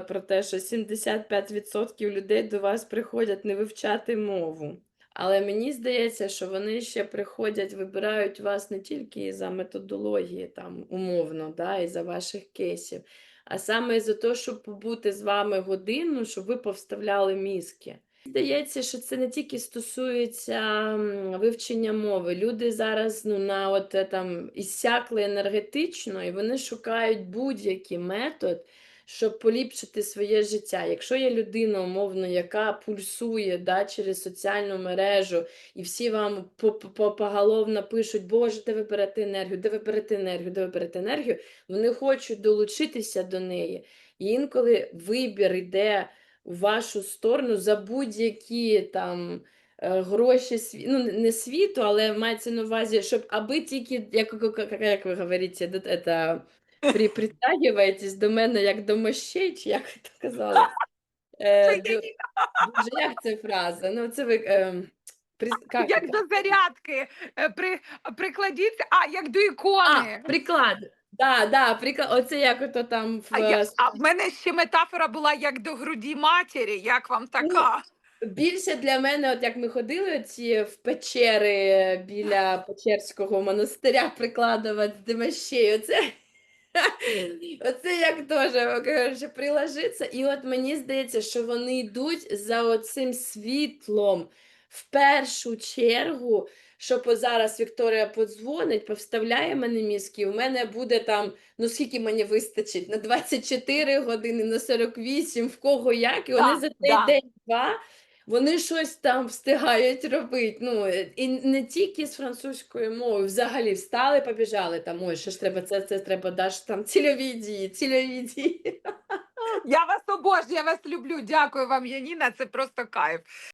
про те, що 75% людей до вас приходять не вивчати мову. Але мені здається, що вони ще приходять, вибирають вас не тільки за методології, там, умовно, да, і за ваших кейсів, а саме за те, щоб побути з вами годину, щоб ви повставляли мізки. Здається, що це не тільки стосується вивчення мови. Люди зараз ну, на от е, там іссякли енергетично, і вони шукають будь-який метод, щоб поліпшити своє життя. Якщо є людина, умовно, яка пульсує да, через соціальну мережу, і всі вам по- по- поголовно пишуть, Боже, де ви берете енергію, де ви енергію, де ви берете енергію, вони хочуть долучитися до неї. І інколи вибір йде в вашу сторону за будь-які там е, гроші ну, не- світу, але мається на увазі, щоб аби тільки, як, як, як ви говорите, это, при, притягуєтесь до мене як до мощей, чи як ви то казали? Е, до... Як це фраза? Ну, це ви... Е, при... як Як це? до зарядки. е, При, прикладіться, а як до А, ікони. приклад. Да, да, приклад. Оце як ото там в А, я, а в мене ще метафора була як до груді матері. Як вам така? Більше для мене, от як ми ходили ці в печери біля Печерського монастиря прикладувати до мощей, оце, як теж коротше, приложиться. І от мені здається, що вони йдуть за оцим світлом в першу чергу, що по- зараз Вікторія подзвонить, повставляє мене мізки, в мене буде там, ну скільки мені вистачить, на 24 години, на 48, в кого як, і вони Да, за цей да. день-два вони щось там встигають робити. Ну, е, і не тільки з французькою мовою, взагалі встали, побіжали там, ой, що ж треба, це, це треба, даш там цільові дії, цільові дії. Я вас обожнюю, я вас люблю. Дякую вам, Яніна. Це просто кайф.